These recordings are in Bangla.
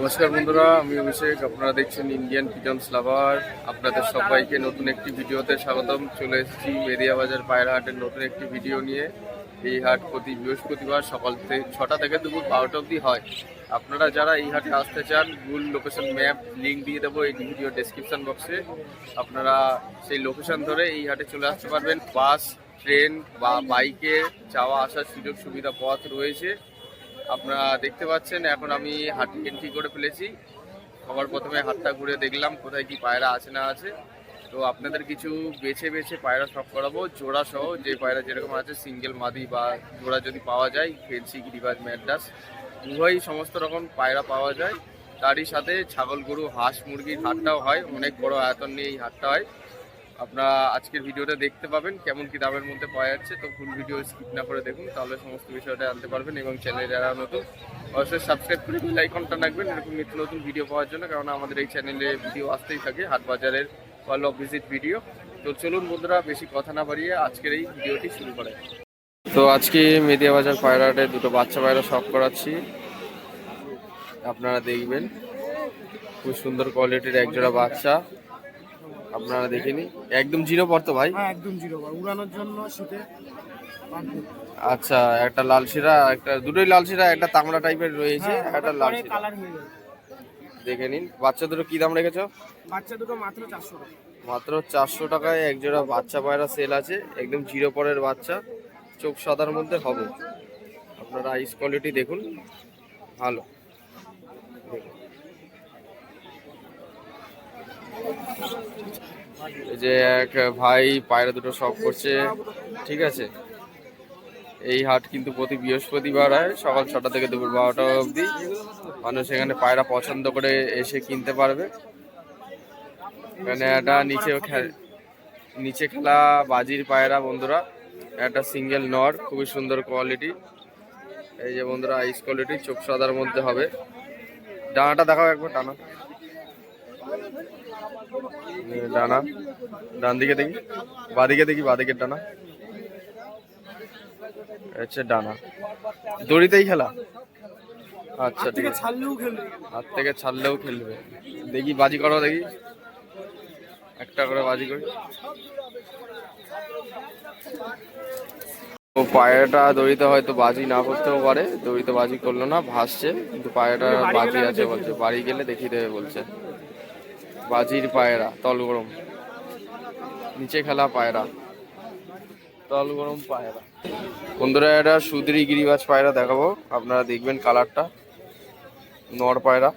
নমস্কার বন্ধুরা, আমি অভিষেক। আপনারা দেখছেন ইন্ডিয়ান পিজন্স লাভার আপনাদের সবাইকে নতুন একটি ভিডিওতে স্বাগতম। চলে এসেছি মেরিয়া বাজার পায়রা হাটের নতুন একটি ভিডিও নিয়ে। এই হাট প্রতি বৃহস্পতিবার সকাল থেকে ছটা থেকে দুপুর বারোটা অবধি হয়। আপনারা যারা এই হাটে আসতে চান গুগল লোকেশন ম্যাপ লিঙ্ক দিয়ে দেবো এই ভিডিও ডেসক্রিপশন বক্সে আপনারা সেই লোকেশন ধরে এই হাটে চলে আসতে পারবেন। বাস, ট্রেন বা বাইকে যাওয়া আসার সুযোগ সুবিধা পথ রয়েছে। আপনারা দেখতে পাচ্ছেন, এখন আমি হাট এন্ট্রি করে ফেলেছি। সবার প্রথমে হাতটা ঘুরে দেখলাম কোথায় কি পায়রা আছে না আছে। তো আপনাদের কিছু বেছে বেছে পায়রা সব করাবো। জোড়া সহ যে পায়রা যেরকম আছে সিঙ্গেল মাদি বা জোড়া যদি পাওয়া যায় ফেন্সি গিরিবাজ, ম্যাডাস, উভয়ই সমস্ত রকম পায়রা পাওয়া যায়। তারই সাথে ছাগল, গরু, হাঁস, মুরগির হাটটাও হয়। অনেক বড় আয়তন নিয়ে এই হাটটা হয়। আপনারা আজকের ভিডিওটা দেখতে পাবেন, কেমন কি দামের মধ্যে পাওয়া যাচ্ছে। তো ফুল ভিডিও স্কিপ না করে দেখুন, তাহলে সমস্ত বিষয়টা জানতে পারবেন এবং চ্যানেলে যারা নতুন, অবশ্যই সাবস্ক্রাইব করে বেল আইকনটা রাখবেন, এরকম নিত্য নতুন ভিডিও পাওয়ার জন্য কারণ আমাদের এই চ্যানেলে ভিডিও আসতেই থাকে হাট বাজারের ওয়াল অফ ভিজিট ভিডিও তো চলুন বন্ধুরা, বেশি কথা না বাড়িয়ে আজকের এই ভিডিওটি শুরু করে তো আজকে মেদিয়া বাজার পায়রাটে দুটো বাচ্চা পায়রা শখ করাচ্ছি। আপনারা দেখবেন, খুব সুন্দর কোয়ালিটির একজোড়া বাচ্চা। আপনারা দেখে নিন একদম জিরো পড়তো ভাই? হ্যাঁ একদম জিরো বার উড়ানোর জন্য শীতে আচ্ছা একটা লাল শিরা একটা দুটোই লাল শিরা একটা তামড়া টাইপের রয়েছে একটা লাল শিরা। হয়ে দেখে নিন বাচ্চা দুটো কি দাম রেখেছো? বাচ্চা দুটো মাত্র চারশো টাকা। মাত্র চারশো টাকায় এক জোড়া বাচ্চা পায়রা সেল আছে একদম জিরো পরের বাচ্চা চোখ সাদার মধ্যে হবে। আপনারা আইস কোয়ালিটি দেখুন ভালো। এই যে এক ভাই পায়রা দুটো শখ করছে, ঠিক আছে? এই হাট কিন্তু প্রতি বৃহস্পতিবার হয়, সকাল ছটা থেকে দুপুর বারোটা অবধি। মানুষ এখানে পায়রা পছন্দ করে এসে কিনতে পারবে। এখানে একটা নিচে নিচে খেলা বাজির পায়রা, বন্ধুরা। একটা সিঙ্গেল নর, খুবই সুন্দর কোয়ালিটি এই যে বন্ধুরা আইস কোয়ালিটি চোখ সাদার মধ্যে হবে। ডানাটা দেখাও একবার এই ডানা। ডান দিকে দেখি। বাদিকে দেখি বাদিকের ডানা। হচ্ছে ডানা। দড়িতেই খেলা? আচ্ছা ঠিক আছে। হাত থেকে ছাড়লেও খেলবে। দেখি বাজি করো দেখি। একটা করে বাজি করি। ও পায়রাটা দড়িতে হয়তো বাজি না করতেও পারে। দড়িতে বাজি করল না ভাসছে। কিন্তু পায়রাটা বাজি আছে বলছে। বাড়ি গেলে দেখিয়ে দেবে বলছে। বাজির পায়রা, তল গরম। নিচে খেলা পায়রা। তল গরম পায়রা। বন্ধুরা, এটা সুদরি গিরিবাজ পায়রা দেখাবো। আপনারা দেখবেন কালারটা। নর পায়রা।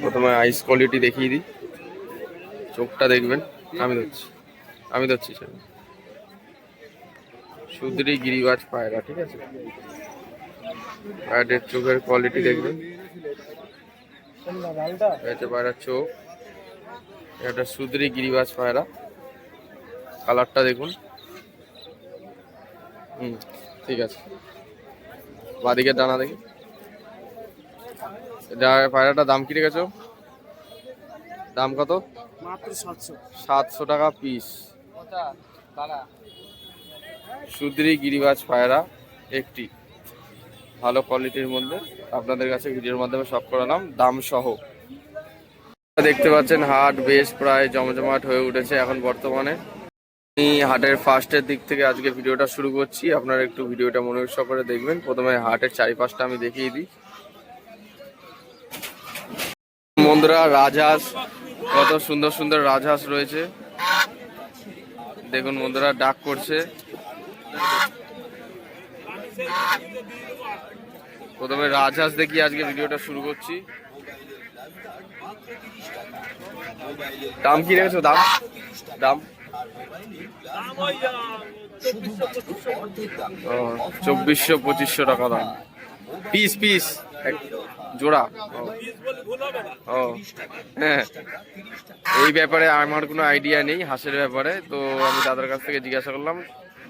প্রথমে আইস কোয়ালিটি দেখিয়ে দিই। চোখটা দেখবেন। আমি ধরছি। আমি ধরছি সেটা সুদরি গিরিবাজ পায়রা, ঠিক আছে? পায়রাটির চোখের কোয়ালিটি দেখবেন। এটা পায়রার চোখ। এটা সুদরি গিরিবাজ পায়রা। কালারটা দেখুন। হুম ঠিক আছে। বাদিকের ডানা দেখি। এটা পায়রাটার দাম কি রেখেছো? দাম কত? সাতশো। টাকা পিস সুদ্রি গিরিবাজ পায়রা একটি। ভালো কোয়ালিটির মধ্যে আপনাদের কাছে ভিডিওর মাধ্যমে সব করালাম, দাম সহ। দেখতে পাচ্ছেন, হাট বেশ প্রায় জমজমাট হয়ে উঠেছে এখন বর্তমানে। আমি হাটের ফার্স্টের দিক থেকে আজকে ভিডিওটা শুরু করছি, আপনারা একটু ভিডিওটা মনোযোগ করে দেখবেন। প্রথমে হাটের চারিপাশটা আমি দেখিয়ে দিই। বন্ধুরা, রাজহাঁস, কত সুন্দর সুন্দর রাজহাঁস রয়েছে। দেখুন বন্ধুরা, ডাক করছে। প্রথমে রাজহাঁস দেখি আজকে ভিডিওটা শুরু করছি। দাম কি রেখেছো? দাম? দাম? চব্বিশশো পঁচিশশো টাকা দাম। পিস পিস জোড়া। ও হ্যাঁ। এই ব্যাপারে আমার কোনো আইডিয়া নেই, হাঁসের ব্যাপারে। তো আমি দাদার কাছ থেকে জিজ্ঞাসা করলাম,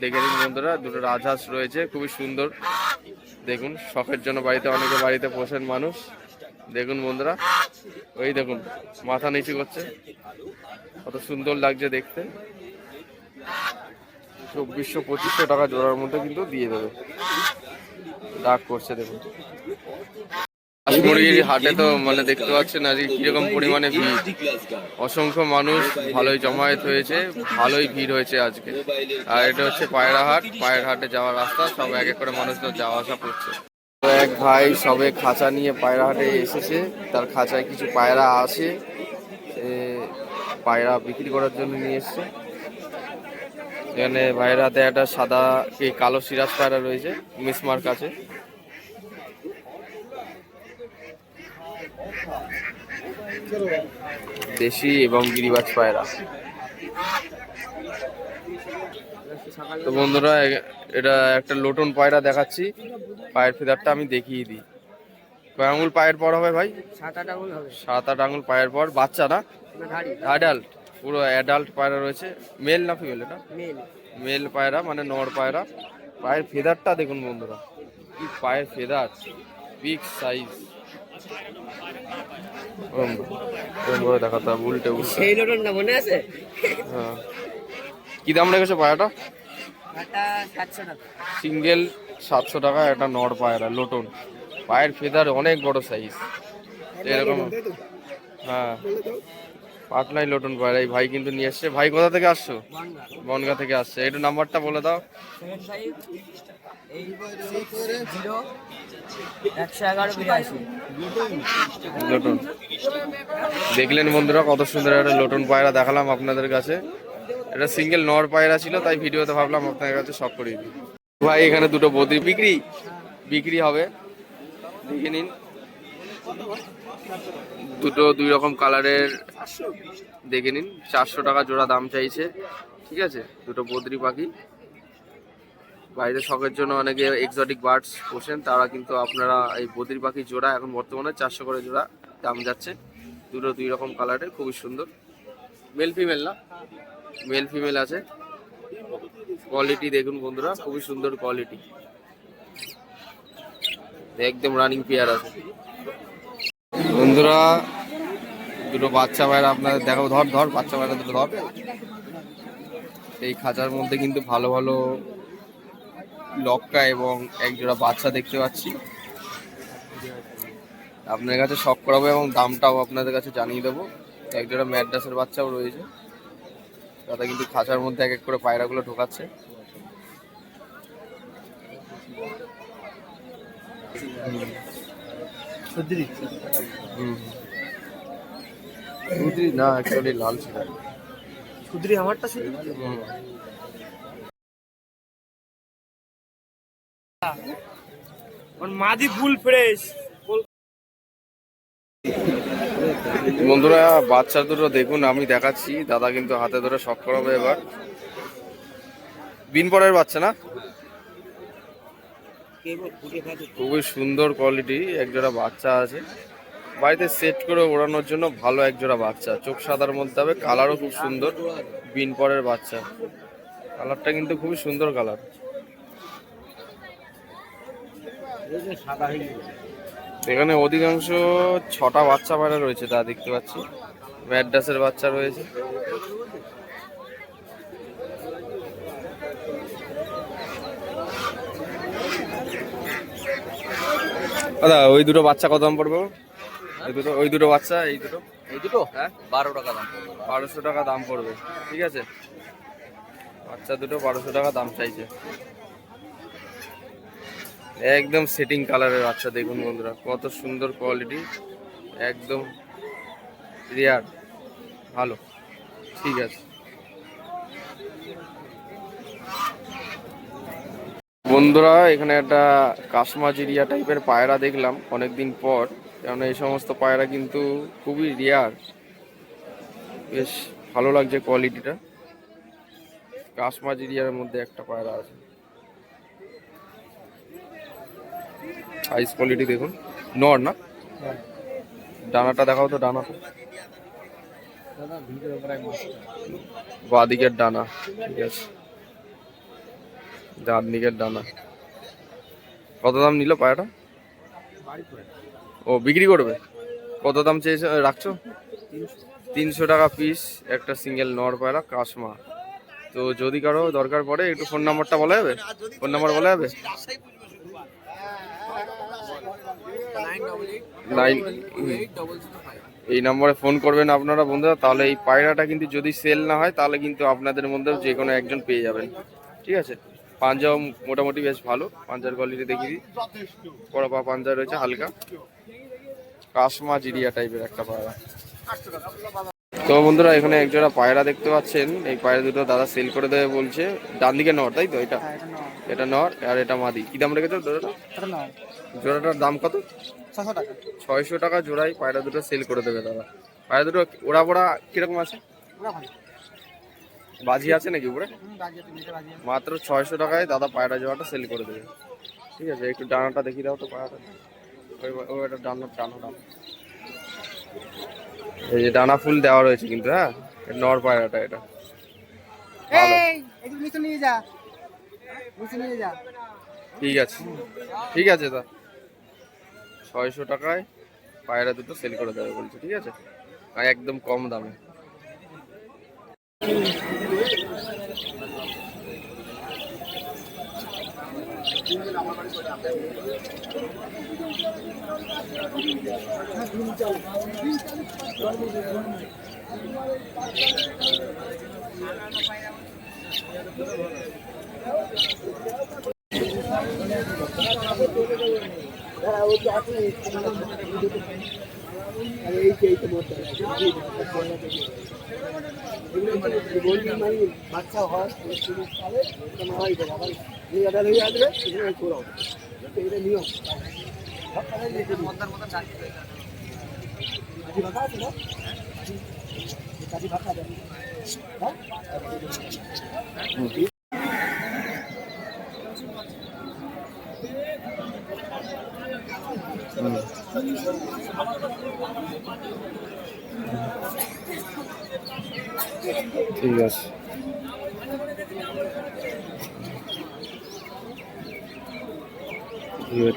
দেখে নিন বন্ধুরা, দুটো রাজহাঁস রয়েছে, খুবই সুন্দর। দেখুন, শখের জন্য বাড়িতে অনেকে বাড়িতে পোষেন মানুষ। দেখুন বন্ধুরা ওই দেখুন, মাথা নিচু করছে। কত সুন্দর লাগছে দেখতে। চব্বিশশো পঁচিশশো টাকা জোড়ার মধ্যে কিন্তু দিয়ে দেবে। ডাক করছে দেখুন। হাঁস হাটে তো মানে দেখতে পাচ্ছেন আজকে কীরকম পরিমাণে ভিড়। অসংখ্য মানুষ ভালোই জমায়েত হয়েছে ভালোই ভিড় হয়েছে আজকে। আর এটা হচ্ছে পায়রা হাট। পায়রা হাটে যাওয়ার রাস্তা সব এক এক করে মানুষজন যাওয়া আসা করছে। এক ভাই সবে খাঁচা নিয়ে পায়রা হাটে এসেছে। তার খাঁচায় কিছু পায়রা আছে। পায়রা বিক্রি করার জন্য নিয়ে এসছে। এখানে ভাইয়ের হাতে একটা সাদা এই কালো সিরাজ পায়রা রয়েছে মিসমার কাছে দেশি এবং গিরিবাজ পায়রা। তো বন্ধুরা এটা একটা লোটন পায়রা দেখাচ্ছি। পায়ের ফেদারটা আমি দেখিয়ে দিই। কয় আঙুল পায়ের পর হবে ভাই? সাত আট আঙুল হবে। সাত আট আঙুল পায়ের পর। বাচ্চা না? অ্যাডাল্ট পুরো অ্যাডাল্ট পায়রা রয়েছে। মেল না ফিমেল এটা? মেল পায়রা মানে নর পায়রা। পায়ের ফেদারটা দেখুন বন্ধুরা। কি পায়ের ফেদার? বিগ সাইজ করে দেখাতে উল্টে উল্টে। সেই লোটনটা মনে আছে? হ্যাঁ। কি দাম রেখেছে পায়রাটা সিঙ্গেল সাতশো টাকা একটা নর পায়রা লোটন। পায়ের ফেদার অনেক বড় সাইজ এরকম। হ্যাঁ। পাটনাই লোটন পায়রা এই ভাই কিন্তু নিয়ে এসছে। ভাই কোথা থেকে আসছো? বনগা। থেকে আসছে। একটু নাম্বারটা বলে দাও। দেখলেন বন্ধুরা কত সুন্দর একটা লোটন পায়রা দেখালাম আপনাদের কাছে। এটা সিঙ্গেল নর পায়রা ছিল, তাই ভিডিওতে ভাবলাম আপনাদের কাছে সব করে দিই। ভাই, এখানে দুটো বদ্রি বিক্রি। বিক্রি হবে। দেখে নিন। দুটো দুই রকম কালারের দেখে নিন। চারশো টাকা জোড়া দাম চাইছে। ঠিক আছে? দুটো বদ্রি পাখি। বাইরে শখের জন্য অনেকে এক্সটিক বার্ডস পোষেন, তারা কিন্তু আপনারা এই বদ্রি পাখি জোড়া এখন বর্তমানে চারশো করে জোড়া দাম যাচ্ছে। দুটো দুই রকম কালারের খুবই সুন্দর। মেল ফিমেল না? মেল ফিমেল আছে। কোয়ালিটি দেখুন বন্ধুরা, খুবই সুন্দর কোয়ালিটি একদম রানিং পেয়ার আছে। বন্ধুরা, দুটো বাচ্চা পায়রা আপনাদের দেখাবো। ধর ধর, বাচ্চা পায়রা দুটো ধর। এই খাঁচার মধ্যে কিন্তু ভালো ভালো লক্কা এবং এক জোড়া বাচ্চা দেখতে পাচ্ছি। আপনাদের কাছে শখ করাবো এবং দামটাও আপনাদের কাছে জানিয়ে দেবো। এক জোড়া ম্যাড্রাসের বাচ্চাও রয়েছে। দাদা কিন্তু খাঁচার মধ্যে এক এক করে পায়রাগুলো ঢোকাচ্ছে। না অ্যাকচুয়ালি লাল ছিল। সুদ্রি আমারটা সুদ্রি মাদি ফুল ফ্রেশ। বন্ধুরা বাচ্চা দুটো দেখুন আমি দেখাচ্ছি। দাদা কিন্তু হাতে ধরে শখ করাবে এবার। বিন পরের বাচ্চা না? খুবই সুন্দর কোয়ালিটি একজোড়া বাচ্চা আছে। বাড়িতে সেট করে ওড়ানোর জন্য ভালো একজোড়া বাচ্চা। চোখ সাদার মধ্যে হবে কালারও খুব সুন্দর। বিন পরের বাচ্চা। কালারটা কিন্তু খুবই সুন্দর কালার এখানে অধিকাংশ ছটা বাচ্চা পায়রা রয়েছে তা দেখতে পাচ্ছি। ম্যাড্রাসের বাচ্চা রয়েছে। দাদা ওই দুটো বাচ্চা কত দাম পড়বে? ওই দুটো ওই দুটো বাচ্চা এই দুটো? এই দুটো? হ্যাঁ। বারো টাকা দাম বারোশো টাকা দাম পড়বে ঠিক আছে? বাচ্চা দুটো বারোশো টাকা দাম চাইছে। একদম সেটিং কালারের বাচ্চা, দেখুন বন্ধুরা, কত সুন্দর কোয়ালিটি একদম রিয়ার ভালো, ঠিক আছে। বন্ধুরা, এখানে একটা কাশমাজিরিয়া টাইপের পায়রা দেখলাম অনেকদিন পর কারণ এই সমস্ত পায়রা কিন্তু খুবই রিয়ার বেশ ভালো লাগছে কোয়ালিটিটা কাশমাজ এরিয়ার মধ্যে একটা পায়রা আছে। সাইজ কোয়ালিটি দেখুন। নর না। ডানাটা দেখাও তো ডানাটা বাদিকের ডানা, ঠিক আছে। ডান দিকের ডানা। কত দাম নিল পায়রাটা ও, বিক্রি করবে? কত দাম চেয়েছে রাখছো? তিনশো টাকা পিস একটা সিঙ্গেল নর পায়রা কাশমা তো যদি কারও দরকার পড়ে, একটু ফোন নাম্বারটা বলা যাবে? ফোন নাম্বার বলা যাবে? নাইন এই নম্বরে ফোন করবেন আপনারা বন্ধুরা তাহলে এই পায়রাটা কিন্তু যদি সেল না হয় তাহলে কিন্তু আপনাদের মধ্যেও যে কোনো একজন পেয়ে যাবেন। ঠিক আছে? পাঞ্জাও মোটামুটি বেশ ভালো। পাঞ্জার কোয়ালিটি দেখিয়ে দিই। বড় পা পাঞ্জা রয়েছে হালকা। কাসমা জিরিয়া টাইপের একটা পায়রা। তো বন্ধুরা এখানে একজোড়া পায়রা দেখতে পাচ্ছেন। এই পায়রা দুটো দাদা সেল করে দেবে বলছে। ডান দিকে নর তাই তো? এটা? এটা নর আর এটা মাদি। কি দাম রেখেছো জোড়াটা জোড়াটার দাম কত? ছশো টাকা। ছয়শো টাকা জোড়ায় পায়রা দুটো সেল করে দেবে দাদা। পায়রা দুটো ওড়া পোড়া কীরকম আছে? বাজি আছে নাকি উপরে? মাত্র ছয়শো টাকায় দাদা পায়রা জোড়াটা সেল করে দেবে। ঠিক আছে একটু ডানাটা দেখিয়ে দাও তো পায়রাটা। ওই ডানা ডানা ডানা। এই যে ডানা ফুল দেওয়া রয়েছে কিন্তু হ্যাঁ? নর পায়রাটা এটা। ভালো। নিচে নিয়ে যা। নিচে নিয়ে যা। ঠিক আছে। ঠিক আছে দা ছয়শো টাকায় পায়রা দুটো সেল করে দেবে বলছে ঠিক আছে? আর একদম কম দামে। বাচ্চা হয় নিয়ে আসবে সেখানে ঘোরাও এটা নিয়ম কাজী ভাষা আছে না কাজী ভাষা হ্যাঁ ঠিক আছে।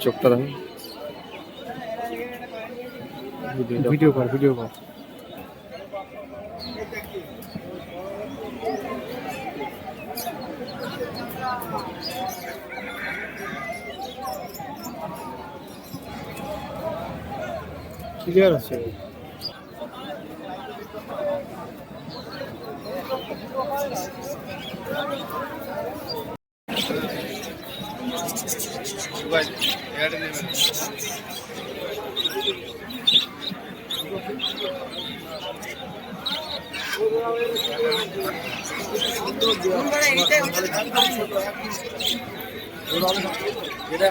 চোখটা দেখো। ভিডিও কর ভিডিও কর। ক্লিয়ার আছে? এটা